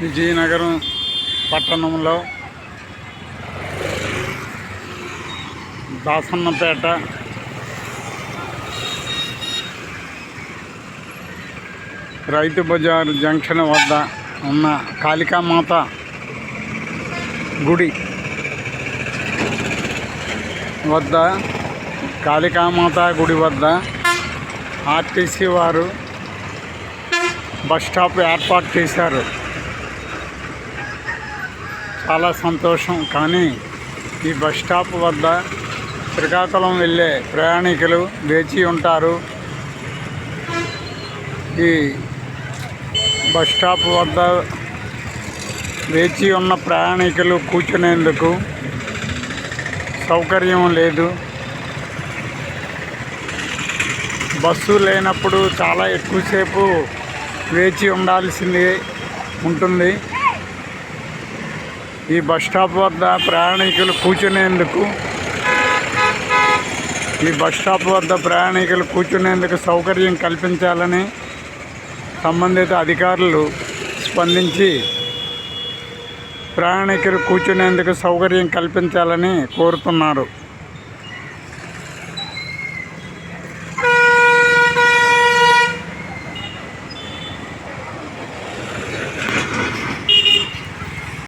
విజయనగరం పట్టణంలో దాసన్నపేట రైతు బజార్ జంక్షన్ వద్ద ఉన్న కాళికామాత గుడి వద్ద కాళికామాత గుడి వద్ద ఆర్టీసీ వారు బస్ స్టాప్ ఏర్పాటు చేశారు. చాలా సంతోషం. కానీ ఈ బస్ స్టాప్ వద్ద శ్రీకాకుళం వెళ్ళే ప్రయాణికులు వేచి ఉంటారు. ఈ బస్ స్టాప్ వద్ద వేచి ఉన్న ప్రయాణికులు కూర్చునేందుకు సౌకర్యం లేదు. బస్సు లేనప్పుడు చాలా ఎక్కువసేపు వేచి ఉండాల్సింది ఉంటుంది. ఈ బస్ స్టాప్ వద్ద ప్రయాణికులు కూర్చునేందుకు ఈ బస్ స్టాప్ వద్ద ప్రయాణికులు కూర్చునేందుకు సౌకర్యం కల్పించాలని సంబంధిత అధికారులు స్పందించి ప్రయాణికులు కూర్చునేందుకు సౌకర్యం కల్పించాలని కోరుతున్నారు.